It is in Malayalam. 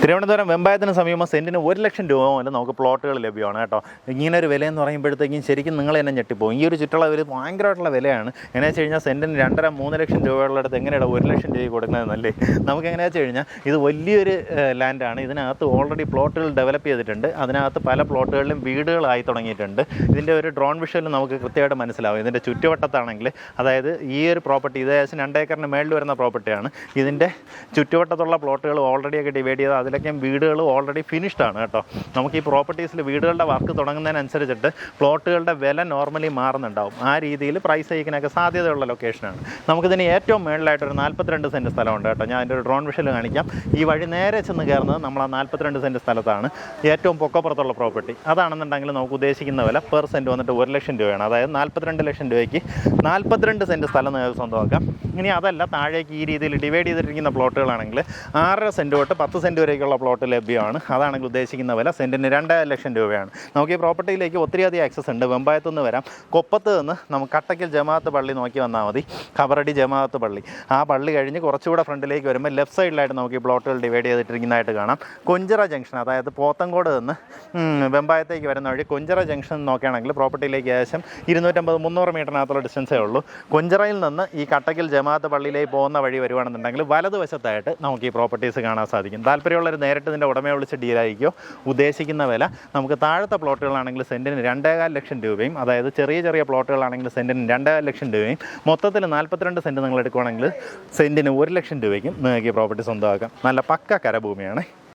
തിരുവനന്തപുരം വെമ്പായത്തിന് സമീപം സെന്റിന് ഒരു ലക്ഷം രൂപ മുതൽ നമുക്ക് പ്ലോട്ടുകൾ ലഭ്യമാണ് കേട്ടോ. ഇങ്ങനെ ഒരു വിലയെന്ന് പറയുമ്പോഴത്തേക്കും ശരിക്കും നിങ്ങൾ തന്നെ ഞെട്ടിപ്പോകും ഈ ഒരു ചുറ്റളവിൽ ഭയങ്കരമായിട്ടുള്ള വിലയാണ്. എന്നു വെച്ച് കഴിഞ്ഞാൽ സെന്റിന് രണ്ടര മൂന്ന് ലക്ഷം രൂപയുള്ളടത്ത് എങ്ങനെയാണ് ഒരു ലക്ഷം രൂപ കൊടുക്കുന്നതെന്നല്ലേ? നമുക്ക് എങ്ങനെ വെച്ച് കഴിഞ്ഞാൽ ഇത് വലിയൊരു ലാൻഡാണ്. ഇതിനകത്ത് ഓൾറെഡി പ്ലോട്ടുകൾ ഡെവലപ്പ് ചെയ്തിട്ടുണ്ട്. അതിനകത്ത് പല പ്ലോട്ടുകളിലും വീടുകളായി തുടങ്ങിയിട്ടുണ്ട്. ഇതിന്റെ ഒരു ഡ്രോൺ വിഷയം നമുക്ക് കൃത്യമായിട്ട് മനസ്സിലാവും. ഇതിന്റെ ചുറ്റുവട്ടത്താണെങ്കിൽ അതായത് ഈ ഒരു പ്രോപ്പർട്ടി ഇത് ഏകദേശം രണ്ടേക്കറിന് മേളിൽ വരുന്ന പ്രോപ്പർട്ടിയാണ് ഇതിന്റെ ചുറ്റുവട്ടത്തുള്ള പ്ലോട്ടുകൾ ഓൾറെഡിയൊക്കെ ഡിവൈഡ് ചെയ്ത് അതിലൊക്കെ വീടുകൾ ഓൾറെഡി ഫിനിഷ്ഡ് ആണ് കേട്ടോ. നമുക്ക് ഈ പ്രോപ്പർട്ടീസിൽ വീടുകളുടെ വർക്ക് തുടങ്ങുന്നതിനനുസരിച്ചിട്ട് പ്ലോട്ടുകളുടെ വില നോർമലി മാറുന്നുണ്ടാവും. ആ രീതിയിൽ പ്രൈസ് ഹൈക്കിനൊക്കെ സാധ്യതയുള്ള ലൊക്കേഷനാണ് നമുക്കിതിന് ഏറ്റവും മേളിലായിട്ടൊരു നാൽപ്പത്തിരണ്ട് സെന്റ് സ്ഥലമുണ്ട് കേട്ടോ. ഞാൻ അതിന്റെ ഒരു ഡ്രോൺ വിഷൽ കാണിക്കാം. ഈ വഴി നേരെ ചെന്ന് കയറുന്നത് നമ്മൾ ആ നാൽപ്പത്തിരണ്ട് സെന്റ് സ്ഥലത്താണ്. ഏറ്റവും പൊക്കപ്പുറത്തുള്ള പ്രോപ്പർട്ടി അതാണെന്നുണ്ടെങ്കിൽ നമുക്ക് ഉദ്ദേശിക്കുന്ന വില പെർ സെന്റ് വന്നിട്ട് ഒരു ലക്ഷം രൂപയാണ്. അതായത് നാൽപ്പത്തിരണ്ട് ലക്ഷം രൂപയ്ക്ക് നാൽപ്പത്തിരണ്ട് സെന്റ് സ്ഥലം നിങ്ങൾക്ക് സ്വന്തമാക്കാം. ഇനി അതല്ല താഴേക്ക് ഈ രീതിയിൽ ഡിവൈഡ് ചെയ്തിരിക്കുന്ന പ്ലോട്ടുകളാണെങ്കിൽ ആറര സെന്റ് തൊട്ട് പത്ത് സെന്റ് വരേക്കുള്ള പ്ലോട്ട് ലഭ്യമാണ്. അതാണെങ്കിൽ ഉദ്ദേശിക്കുന്ന വില സെന്റിന് രണ്ട് ലക്ഷം രൂപയാണ്. നമുക്ക് ഈ പ്രോപ്പർട്ടിയിലേക്ക് ഒത്തിരിയധികം ആക്സസ് ഉണ്ട്. വെമ്പായത്തു നിന്ന് വരാം. കൊപ്പത്ത് നിന്ന് നമുക്ക് കട്ടയ്ക്കൽ ജമാഅത്ത് പള്ളി നോക്കി വന്നാൽ മതി. ഖബറടി ജമാഅത്ത് പള്ളി. ആ പള്ളി കഴിഞ്ഞ് കുറച്ചുകൂടെ ഫ്രണ്ടിലേക്ക് വരുമ്പോൾ ലെഫ്റ്റ് സൈഡിലായിട്ട് നമുക്ക് ഈ പ്ലോട്ടുകൾ ഡിവൈഡ് ചെയ്തിട്ടിരിക്കുന്നതായിട്ട് കാണാം. കൊഞ്ചറ ജംഗ്ഷൻ അതായത് പോത്തങ്കോട് നിന്ന് വെമ്പായത്തേക്ക് വരുന്ന വഴി കൊഞ്ചറ ജംഗ്ഷൻ നോക്കുകയാണെങ്കിൽ പ്രോപ്പർട്ടിയിലേക്ക് ഏകദേശം ഇരുന്നൂറ്റമ്പത് മുന്നൂറ് മീറ്ററിനകത്തുള്ള ഡിസ്റ്റൻസേ ഉള്ളൂ. കൊഞ്ചറയിൽ നിന്ന് ഈ കട്ടക്കിൽ ജമാഅത്ത് പള്ളിയിലേക്ക് പോകുന്ന വഴി വരുവാണെന്നുണ്ടെങ്കിൽ വലതുവശത്തായിട്ട് നമുക്ക് ഈ പ്രോപ്പർട്ടീസ് കാണാൻ സാധിക്കും. താല്പര്യമുള്ളവർ നേരിട്ട് ഇതിന്റെ ഉടമയെ വിളിച്ച് ഡീലായിരിക്കുമോ ഉദ്ദേശിക്കുന്ന വില. നമുക്ക് താഴത്തെ പ്ലോട്ടുകളാണെങ്കിൽ സെന്റിന് രണ്ടേകാൽ ലക്ഷം രൂപയും അതായത് ചെറിയ ചെറിയ പ്ലോട്ടുകളാണെങ്കിൽ സെന്റിന് രണ്ടേകാൽ ലക്ഷം രൂപയും മൊത്തത്തിൽ നാൽപ്പത്തിരണ്ട് സെന്റ് നിങ്ങൾ എടുക്കുവാണെങ്കിൽ സെന്റിന് ഒരു ലക്ഷം രൂപയ്ക്കും നിങ്ങൾക്ക് ഈ പ്രോപ്പർട്ടി സ്വന്തമാക്കാം. നല്ല പക്ക കരഭൂമിയാണ്.